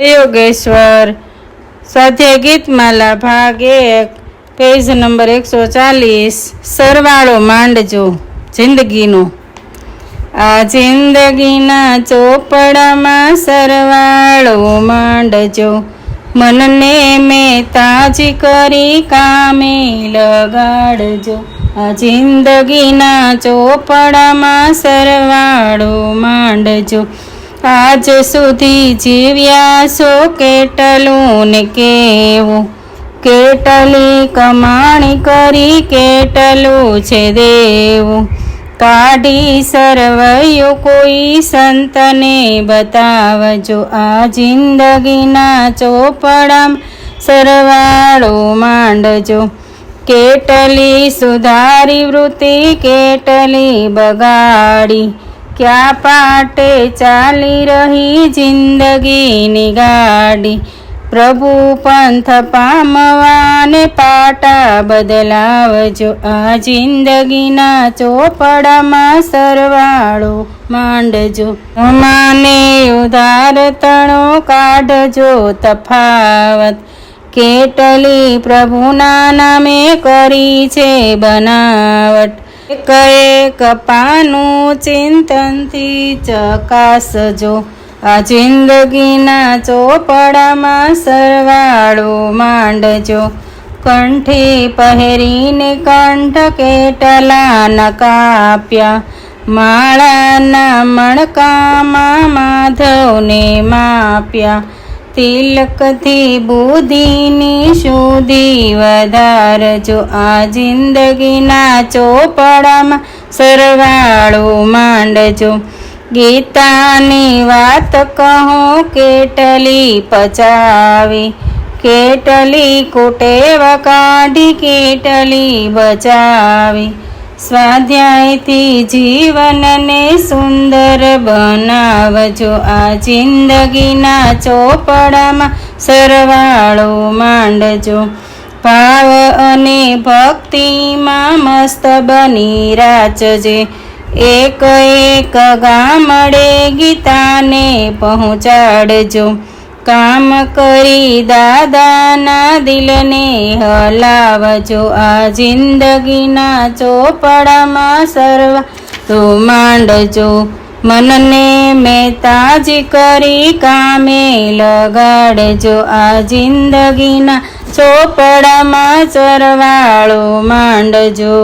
યોગેશ્વર સ્વાધ્યાય ગીતમાલા ભાગ એક પેજ નંબર એકસો ચાલીસ, સરવાળો માંડજો, જિંદગીનો. આ જિંદગીના ચોપડામાં સરવાળો માંડજો, મનને મેં તાજી કરી કામે લગાડજો. આ જિંદગીના ચોપડામાં સરવાળો માંડજો આજ સુધી જીવ્યા સો કેટલું ને કેવું? કેટલી કમાણી કરી કેટલું છે દેવું? કાઢી સરવૈયો કોઈ સંતને બતાવજો. આ જિંદગીના ચોપડામાં સરવાળો માંડજો. કેટલી સુધારી વૃત્તિ, કેટલી બગાડી. ક્યાં પાટે ચાલી રહી જિંદગીની ગાડી? પ્રભુ પંથ પામવાને પાટા બદલાવજો. આ જિંદગીના ચોપડામાં સરવાળો માંડજો. માને ઉધાર તણો કાઢજો. તફાવત કેટલી પ્રભુના નામે કરી છે બનાવટ. એક એક પાનું ચિંતનથી ચકાસજો. આ જિંદગીના ચોપડામાં સરવાળો માંડજો. કંઠી પહેરીને કંઠ કેટલા ન કાપ્યા. માળાના મણકામાં માધવને માપ્યા. તિલકથી બુદ્ધિની સુધી વધારજો આ જિંદગીના ચોપડામાં સરવાળો માંડજો. ગીતાની વાત કહો, કેટલી પચાવી. કેટલી કુટેવ કાઢી, કેટલી બચાવી. સ્વાધ્યાયથી જીવનને સુંદર બનાવજો. આ જિંદગીના ચોપડામાં સરવાળો માંડજો. ભાવ અને ભક્તિમાં મસ્ત બની રાચજે. એક એક ગામડે ગીતાને પહોંચાડજો. કામ કરી દાદાના દિલને હલાવજો. આ જિંદગીના ચોપડામાં સર્વ તો માંડજો. મનને મેતાજી કરી કામે લગાડજો. આ જિંદગીના ચોપડામાં સરવાળો માંડજો.